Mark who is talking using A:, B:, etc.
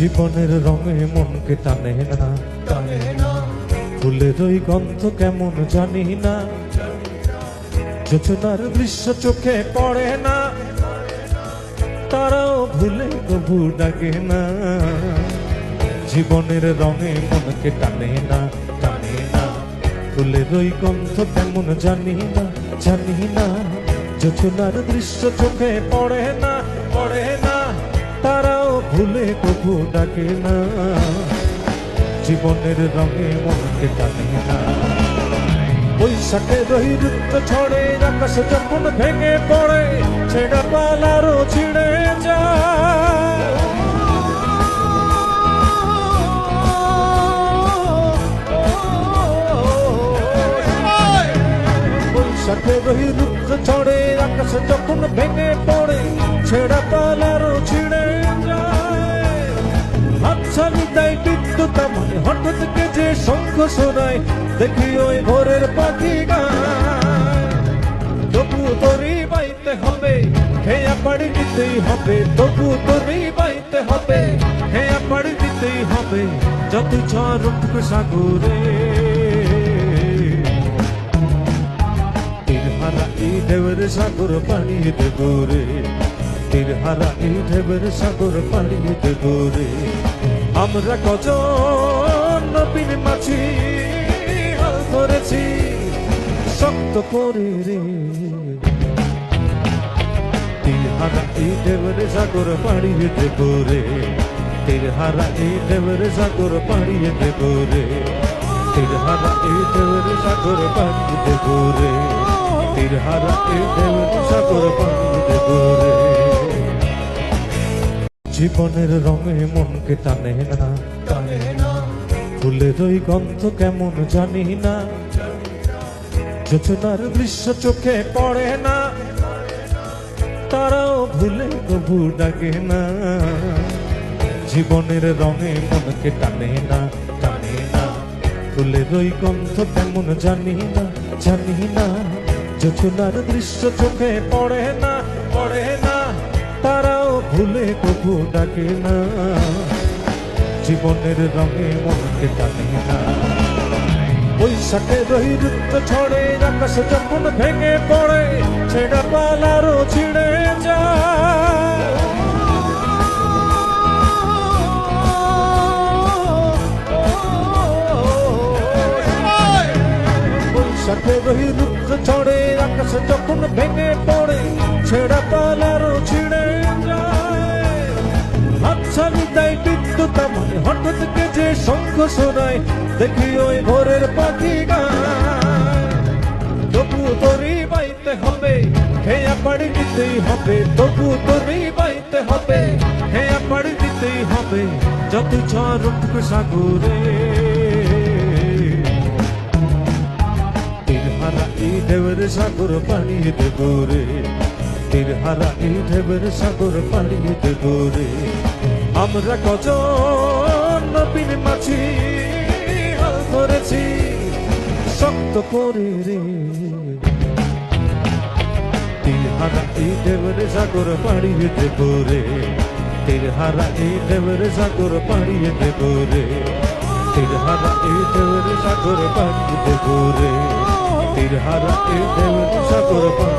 A: জীবনের রঙে মনকে টানে না।
B: টানে না
A: ফুলের ওই গন্ধ কেমন জানি না। যোচনার দৃশ্য চোখে পড়ে না, তারাও ভুলে কবু ডাকে না। জীবনের রঙে মনকে টানে না টানে না। ফুলের ওই গন্ধ কেমন জানি না জানি না। যোচনার দৃশ্য চোখে পড়ে না পড়ে না, তারাও ভুলে কবু ডাকে না। জীবনের রঙে মনকে টানে না। বৈশাখে রহি রুক্ত ছড়ে আকাশ যখন ভেঙে পড়ে, ছেড়া পালারও ছিঁড়ে যায়। বৈশাখে রহি রুক্ত ছড়ে আকাশ যখন ভেঙে পড়ে, ছেড়া পালারও ছিঁড়ে বিদ্যুৎ হঠাৎ কে যে শঙ্খ শোনায়। দেখি ওই ভোরের পাখি গায় তবু বাইতে হবে, হেয়া পাড়ি দিতেই হবে। তবু তোরই বাইতে হবে, হেয়া পাড়ি দিতেই হবে, যত ঝড় সাগরে। হারা এই ঢেউয়ের সাগর পাড়িয়ে দেব রে। তীর হারা এই ঢেউয়ের সাগর পাড়িয়ে দেব রে। আমরা কজন নবীন মাছি হাল ধরেছি, শক্ত করে রে। তীর হারা এই ঢেউয়ের সাগর পাড়িয়ে দেব রে। তীর হারা এই ঢেউয়ের সাগর পাড়িয়ে দেব রে। তীর হারা এই ঢেউয়ের সাগর পাড়িয়ে দেব রে। তীর এই ঢেউয়ের সাগর পাড়িয়ে দেব রে। জীবনের রঙে মনকে টানে না।
B: টানে না
A: ফুলের ওই গন্ধ কেমন জানি না। যোচনার দৃশ্য চোখে পড়ে না। তারাও ভুলে কবু ডাকে না। জীবনের রঙে মনকে টানে না টানে না। ফুলের ওই গন্ধ কেমন জানি না জানি না। যোচনার দৃশ্য চোখে পড়ে না পড়ে না। তারাও ভুলে কবু ডাকে না। জীবনের রঙে মনকে টানে না। বৈশাখে রহি রুক্ত ছড়ে আকাশ যখন ভেঙে পড়ে, ছেড়া পালারও ছিঁড়ে যায়। বৈশাখে রহি রুক্ত ছড়ে আকাশ যখন ভেঙে পড়ে, ছেড়া পালারও ছিঁড়ে বিদ্যুৎ আমায় হঠাৎ কে যে শঙ্খ শোনায়। দেখি ওই ভোরের পাখি গায় তবু বাইতে হবে, হেয়া পাড়ি দিতেই হবে। তবু তোরই বাইতে হবে, হেয়া পাড়ি দিতেই হবে, যত ঝড় সাগরে। তীর হারা এই ঢেউয়ের সাগর পাড়িয়ে দেব রে। তীর হারা এই ঢেউয়ের সাগর পাড়িয়ে দেব রে। আমরা কজন নবীন মাছি হাল ধরেছি, শক্ত করে রে। তীর হারা এই ঢেউয়ের সাগর পাড়িয়ে দেব রে। তীর হারা এই ঢেউয়ের সাগর পাড়িয়ে দেব রে। তীর হারা এই ঢেউয়ের সাগর পাড়িয়ে দেব রে। এই ঢেউয়ের সাগর পাড়িয়ে